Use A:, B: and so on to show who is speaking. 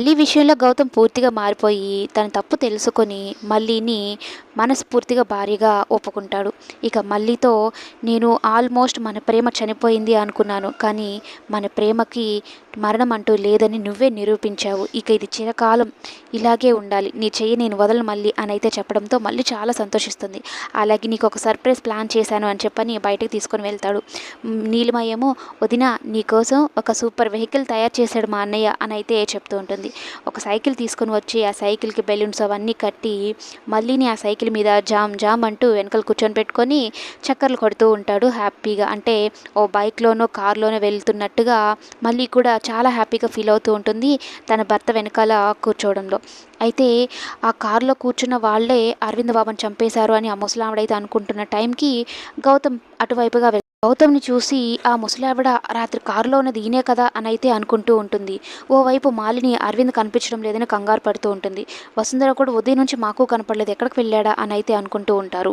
A: మళ్ళీ విషయంలో గౌతమ్ పూర్తిగా మారిపోయి తన తప్పు తెలుసుకొని మళ్ళీని మనస్ఫూర్తిగా భారీగా ఒప్పుకుంటాడు. ఇక మళ్ళీతో నేను ఆల్మోస్ట్ మన ప్రేమ చనిపోయింది అనుకున్నాను. కానీ మన ప్రేమకి మరణం అంటూ లేదని నువ్వే నిరూపించావు. ఇక ఇది చిరకాలం ఇలాగే ఉండాలి. నీ చెయ్యి నేను వదలను మళ్ళీ అని అయితే చెప్పడంతో మళ్ళీ చాలా సంతోషిస్తుంది. అలాగే నీకు ఒక సర్ప్రైజ్ ప్లాన్ చేశాను అని చెప్పని బయటకు తీసుకొని వెళ్తాడు. మ్, నీలిమయేమో వదిన నీకోసం ఒక సూపర్ వెహికల్ తయారు చేశాడు మా అన్నయ్య అని అయితే చెప్తూ ఉంటుంది. ఒక సైకిల్ తీసుకొని వచ్చి ఆ సైకిల్కి బెలూన్స్ అవన్నీ కట్టి మళ్ళీని ఆ సైకిల్ మీద జామ్ జామ్ అంటూ వెనకాల కూర్చొని పెట్టుకొని చక్కర్లు కొడుతూ ఉంటాడు హ్యాపీగా. అంటే ఓ బైక్లోనో కార్లోనో వెళ్తున్నట్టుగా మళ్ళీ కూడా చాలా హ్యాపీగా ఫీల్ అవుతూ ఉంటుంది తన భర్త వెనకాల కూర్చోవడంలో. అయితే ఆ కారులో కూర్చున్న వాళ్ళే అరవింద్ బాబుని చంపేశారు అని ఆ ముసలావిడైతే అనుకుంటున్న టైంకి గౌతమ్ అటువైపుగా గౌతమ్ని చూసి ఆ ముసలావిడ రాత్రి కారులో ఉన్నది ఈయనే కదా అని అయితే అనుకుంటూ ఉంటుంది. ఓవైపు మాలిని అరవింద్ కనిపించడం లేదని కంగారు పడుతూ ఉంటుంది. వసుంధర కూడా ఉదయం నుంచి మాకు కనపడలేదు. ఎక్కడికి వెళ్ళాడా? అని అయితే అనుకుంటూ ఉంటారు.